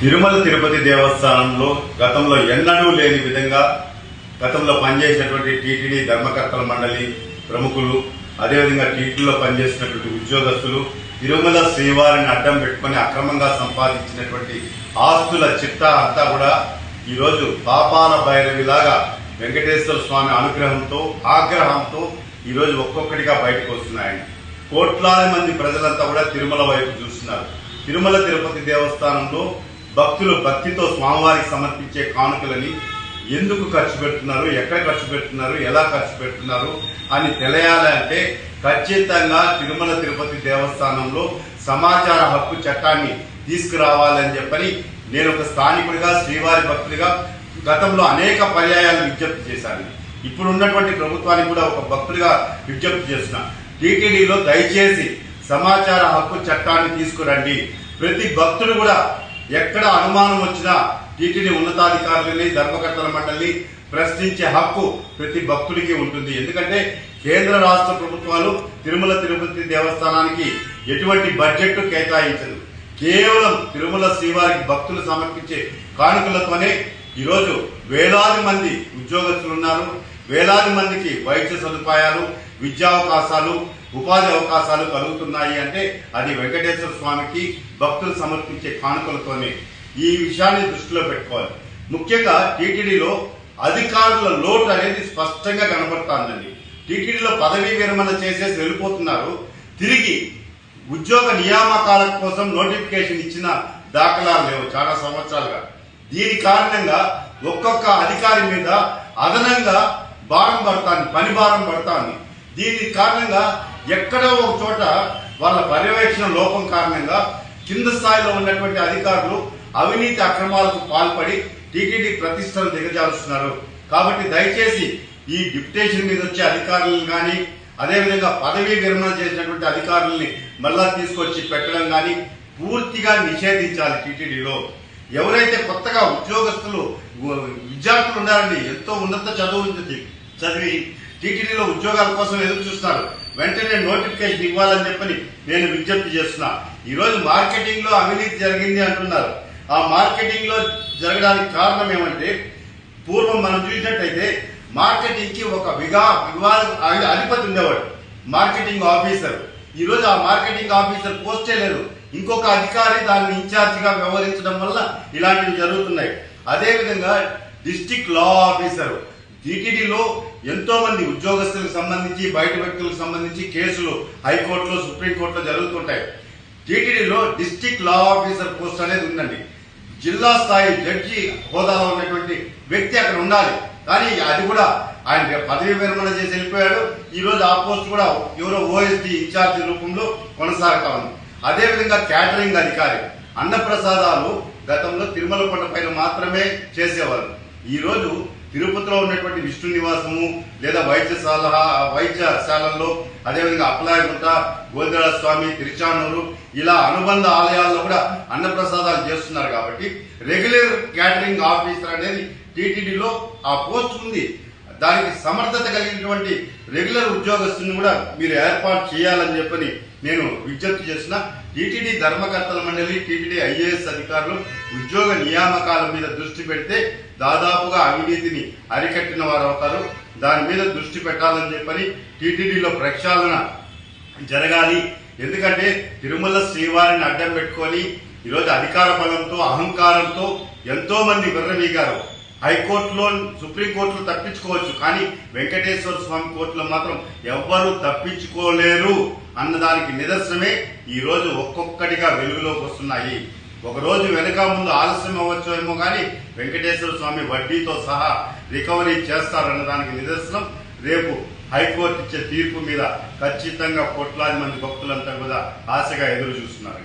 తిరుమల తిరుపతి దేవస్థానంలో గతంలో ఎన్నడూ లేని విధంగా గతంలో పనిచేసినటువంటి టీటీడీ ధర్మకర్తల మండలి ప్రముఖులు అదేవిధంగా టీటీడీలో పనిచేసినటువంటి ఉద్యోగస్తులు తిరుమల శ్రీవారిని అడ్డం పెట్టుకుని అక్రమంగా సంపాదించినటువంటి ఆస్తుల చిట్టా అంతా కూడా ఈరోజు పాపాల భైరవిలాగా వెంకటేశ్వర స్వామి అనుగ్రహంతో ఆగ్రహంతో ఈరోజు ఒక్కొక్కటిగా బయటకు వస్తున్నాయండి. కోట్లాది మంది ప్రజలంతా కూడా తిరుమల వైపు చూస్తున్నారు. తిరుమల తిరుపతి దేవస్థానంలో భక్తులు భక్తితో స్వామివారికి సమర్పించే కానుకలని ఎందుకు ఖర్చు పెడుతున్నారు ఎక్కడ ఖర్చు పెడుతున్నారు ఎలా ఖర్చు పెడుతున్నారు అని తెలియాలంటే ఖచ్చితంగా తిరుమల తిరుపతి దేవస్థానంలో సమాచార హక్కు చట్టాన్ని తీసుకురావాలని చెప్పని నేను ఒక స్థానికుడిగా శ్రీవారి భక్తుడిగా గతంలో అనేక పర్యాయాలు విజ్ఞప్తి చేశాను. ఇప్పుడు ఉన్నటువంటి ప్రభుత్వానికి కూడా ఒక భక్తుడిగా విజ్ఞప్తి చేసిన టీటీడీలో దయచేసి సమాచార హక్కు చట్టాన్ని తీసుకురండి. ప్రతి భక్తుడు కూడా ఎక్కడ అనుమానం వచ్చినా టీటీడీ ఉన్నతాధికారులని ధర్మకర్తల మండలిని ప్రశ్నించే హక్కు ప్రతి భక్తుడికి ఉంటుంది. ఎందుకంటే కేంద్ర రాష్ట్ర ప్రభుత్వాలు తిరుమల తిరుపతి దేవస్థానానికి ఎటువంటి బడ్జెట్ కేటాయించదు. కేవలం తిరుమల శ్రీవారికి భక్తులు సమర్పించే కానుకలతోనే ఈరోజు వేలాది మంది ఉద్యోగస్తులు ఉన్నారు. వేలాది మందికి వైద్య సదుపాయాలు విద్యావకాశాలు ఉపాధి అవకాశాలు కలుగుతున్నాయి అంటే అది వెంకటేశ్వర స్వామికి భక్తులు సమర్పించే కానుకలతోనే. ఈ విషయాన్ని దృష్టిలో పెట్టుకోవాలి. ముఖ్యంగా టీటీడీలో అధికారుల లోటు అనేది స్పష్టంగా కనబడుతుందండి. టీటీడీలో పదవీ విరమణ చేసేసి వెళ్ళిపోతున్నారు. తిరిగి ఉద్యోగ నియామకాల కోసం నోటిఫికేషన్ ఇచ్చిన దాఖలాలు లేవు చాలా సంవత్సరాలుగా. దీని కారణంగా ఒక్కొక్క అధికారి మీద అదనంగా భారం పడతాను పని భారం పడతాంది. దీని కారణంగా ఎక్కడో ఒక చోట వాళ్ళ పర్యవేక్షణ లోపం కారణంగా కింద స్థాయిలో ఉన్నటువంటి అధికారులు అవినీతి అక్రమాలకు పాల్పడి టీటీడీ ప్రతిష్టను దిగజారుస్తున్నారు. కాబట్టి దయచేసి ఈ డిప్యుటేషన్ మీద వచ్చే అధికారులను కానీ అదేవిధంగా పదవీ విరమణ చేసినటువంటి అధికారుల్ని మళ్ళా తీసుకొచ్చి పెట్టడం కానీ పూర్తిగా నిషేధించాలి టీటీడీలో. ఎవరైతే కొత్తగా ఉద్యోగస్తులు విద్యార్థులు ఉన్నారండి ఎంతో ఉన్నత చదువు చదివి టీటీడీలో ఉద్యోగాల కోసం ఎదురు చూస్తారు వెంటనే నోటిఫికేషన్ ఇవ్వాలని చెప్పని నేను విజ్ఞప్తి చేస్తున్నా. ఈరోజు మార్కెటింగ్లో మార్కెటింగ్లో అవినీతి జరిగింది అంటున్నారు. ఆ మార్కెటింగ్లో జరగడానికి కారణం ఏమంటే పూర్వం మనం చూసినట్టయితే మార్కెటింగ్కి ఒక విగా వివాద అధిపతి ఉండేవాడు మార్కెటింగ్ ఆఫీసర్. ఈరోజు ఆ మార్కెటింగ్ ఆఫీసర్ పోస్టే లేదు. ఇంకొక అధికారి దాన్ని ఇన్ఛార్జిగా వ్యవహరించడం వల్ల ఇలాంటివి జరుగుతున్నాయి. అదేవిధంగా డిస్టిక్ లా ఆఫీసర్. టీటీడీలో ఎంతో మంది ఉద్యోగస్తులకు సంబంధించి బయట వ్యక్తులకు సంబంధించి కేసులు హైకోర్టులో సుప్రీంకోర్టులో జరుగుతుంటాయి. టీటీడీలో డిస్టిక్ లా ఆఫీసర్ పోస్ట్ అనేది ఉందండి. జిల్లా స్థాయి జడ్జి హోదాలో ఉన్నటువంటి వ్యక్తి అక్కడ ఉండాలి. కానీ అది కూడా ఆయన పదవి విరమణ చేసి వెళ్ళిపోయాడు. ఈ రోజు ఆ పోస్ట్ కూడా ఎవరో ఓఎస్డి ఇన్ఛార్జ్ రూపంలో కొనసాగుతా ఉంది. అదేవిధంగా క్యాటరింగ్ అధికారి అన్నప్రసాదాలు గతంలో తిరుమల కొండ పైన మాత్రమే చేసేవారు. ఈరోజు తిరుపతిలో ఉన్నటువంటి విష్ణు నివాసము లేదా వైద్యశాల వైద్యశాలల్లో అదేవిధంగా అప్పలాయగుంట గోవిందరాజ స్వామి తిరుచానూరు ఇలా అనుబంధ ఆలయాల్లో కూడా అన్నప్రసాదాలు చేస్తున్నారు కాబట్టి రెగ్యులర్ క్యాటరింగ్ ఆఫీసర్ అనేది టీటీడీలో ఆ పోస్ట్ ఉంది. దానికి సమర్థత కలిగినటువంటి రెగ్యులర్ ఉద్యోగస్తుని కూడా మీరు ఏర్పాటు చేయాలని చెప్పని నేను విజ్ఞప్తి చేసిన టీటీడీ ధర్మకర్తల మండలి టీటీడీ ఐఏఎస్ అధికారులు ఉద్యోగ నియామకాల మీద దృష్టి పెడితే దాదాపుగా అవినీతిని అరికట్టిన వారు అవుతారు. దాని మీద దృష్టి పెట్టాలని చెప్పని టీటీడీలో ప్రక్షాళన జరగాలి. ఎందుకంటే తిరుమల శ్రీవారిని అడ్డం పెట్టుకొని ఈరోజు అధికార బలంతో అహంకారంతో ఎంతో మంది విర్రవీగారు. హైకోర్టులో సుప్రీంకోర్టులో తప్పించుకోవచ్చు కానీ వెంకటేశ్వర స్వామి కోర్టులో మాత్రం ఎవ్వరూ తప్పించుకోలేరు అన్నదానికి నిదర్శనమే ఈ రోజు ఒక్కొక్కటిగా వెలుగులోకి వస్తున్నాయి. ఒకరోజు వెనక ముందు ఆలస్యం అవ్వచ్చేమో కానీ వెంకటేశ్వర స్వామి వడ్డీతో సహా రికవరీ చేస్తారన్న దానికి నిదర్శనం. రేపు హైకోర్టు ఇచ్చే తీర్పు మీద ఖచ్చితంగా కోట్లాది మంది భక్తులంతా కూడా ఆశగా ఎదురు చూస్తున్నారు